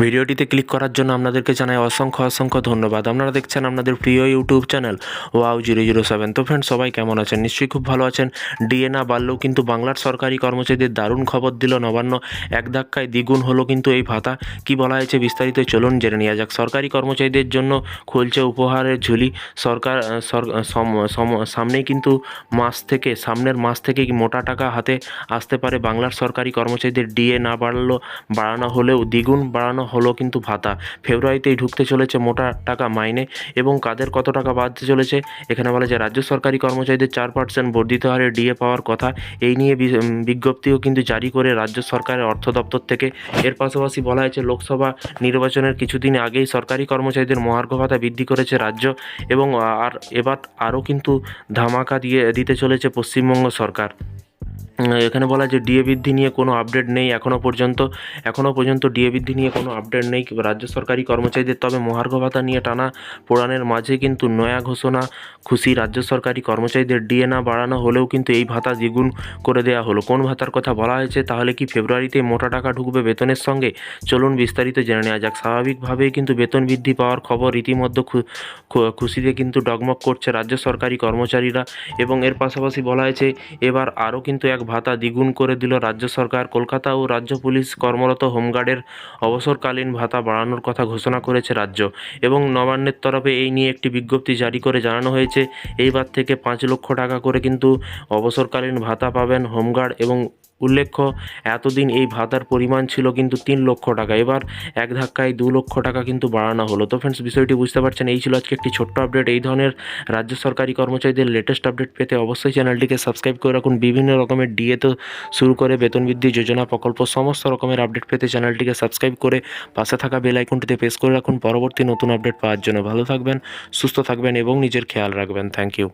ভিডিওটিতে ক্লিক করার জন্য আপনাদেরকে জানাই অসংখ্য অসংখ্য ধন্যবাদ। আপনারা দেখছেন আপনাদের প্রিয় YouTube channel wow zero zero seven. তো ফ্রেন্ড সবাই কেমন আছেন? নিশ্চয়ই খুব ভালো আছেন। ডিএ না বাড়লেও কিন্তু বাংলার সরকারি কর্মচারীদের দারুণ খবর দিল নবান্ন। এক ধাক্কায় দ্বিগুণ হলো কিন্তু এই ভাতা। কি বলা হয়েছে বিস্তারিত চলুন জেনে নেওয়া যাক। সরকারি কর্মচারীদের জন্য খুলছে উপহারের ঝুলি। সরকার সামনেই কিন্তু মাস থেকে, সামনের মাস থেকে মোটা টাকা হাতে আসতে পারে বাংলার সরকারি কর্মচারীদের। ডিএ না বাড়লো, বাড়ানো হলেও দ্বিগুণ বাড়ানো হলো কিন্তু ভাতা। ফেব্রুয়ারিতেই ঢুকতে চলেছে মোটা টাকা মাইনে এবং কাদের কত টাকা বাড়তে চলেছে, এখানে বলা যায় রাজ্য সরকারি কর্মচারীদের চার পার্সেন্ট বর্ধিত হারে ডিএ পাওয়ার কথা। এই নিয়ে বিজ্ঞপ্তিও কিন্তু জারি করে রাজ্য সরকারের অর্থ দপ্তর থেকে। এর পাশাপাশি বলা হয়েছে লোকসভা নির্বাচনের কিছুদিন আগেই সরকারি কর্মচারীদের মহার্ঘ ভাতা বৃদ্ধি করেছে রাজ্য এবং আর এবার আরও কিন্তু ধামাকা দিয়ে দিতে চলেছে পশ্চিমবঙ্গ সরকার। এখানে বলা যে ডিএ বৃদ্ধি নিয়ে কোনো আপডেট নেই এখনও পর্যন্ত এখনও পর্যন্ত ডিএ বৃদ্ধি নিয়ে কোনো আপডেট নেই। রাজ্য সরকারি কর্মচারীদের, তবে মহার্ঘ ভাতা নিয়ে টানা পোড়ানের মাঝে কিন্তু নয়া ঘোষণা। খুশি রাজ্য সরকারি কর্মচারীদের ডিএ না বাড়ানো হলেও কিন্তু এই ভাতা দ্বিগুণ করে দেওয়া হলো। কোন ভাতার কথা বলা হয়েছে তাহলে কি ফেব্রুয়ারিতে মোটা টাকা ঢুকবে বেতনের সঙ্গে? চলুন বিস্তারিত জেনে নেওয়া যাক। স্বাভাবিকভাবেই কিন্তু বেতন বৃদ্ধি পাওয়ার খবর খু- খুশিতে কিন্তু ডগমগ করছে রাজ্য সরকারি কর্মচারীরা। এবং এর পাশাপাশি বলা হয়েছে, এবার আরও কিন্তু এক ভাতা দ্বিগুণ করে দিল রাজ্য সরকার। কলকাতা ও রাজ্য পুলিশ কর্মরত হোমগার্ডের অবসরকালীন ভাতা বাড়ানোর কথা ঘোষণা করেছে রাজ্য এবং নবান্নের তরফে এই নিয়ে একটি বিজ্ঞপ্তি জারি করে জানানো হয়েছে। এইবার থেকে পাঁচ লক্ষ টাকা করে কিন্তু অবসরকালীন ভাতা পাবেন হোমগার্ড এবং উল্লেখ্য, এতদিন এই ভাতার পরিমাণ ছিল কিন্তু তিন লক্ষ টাকা। এবার এক ধাক্কায় দু লক্ষ টাকা কিন্তু বাড়ানো হলো। তো ফ্রেন্ডস বিষয়টি বুঝতে পারছেন, এই ছিল আজকে একটি ছোট্ট আপডেট এই ধরনের রাজ্য সরকারি কর্মচারীদের লেটেস্ট আপডেট পেতে অবশ্যই চ্যানেলটিকে সাবস্ক্রাইব করে রাখুন। বিভিন্ন রকমের ডিএ তো শুরু করে বেতন বৃদ্ধি, যোজনা প্রকল্প, সমস্ত রকমের আপডেট পেতে চ্যানেলটিকে সাবস্ক্রাইব করে পাশে থাকা বেল আইকনটিতে প্রেস করে রাখুন। পরবর্তী নতুন আপডেট পাওয়ার জন্য ভালো থাকবেন, সুস্থ থাকবেন এবং নিজের খেয়াল রাখবেন। Thank you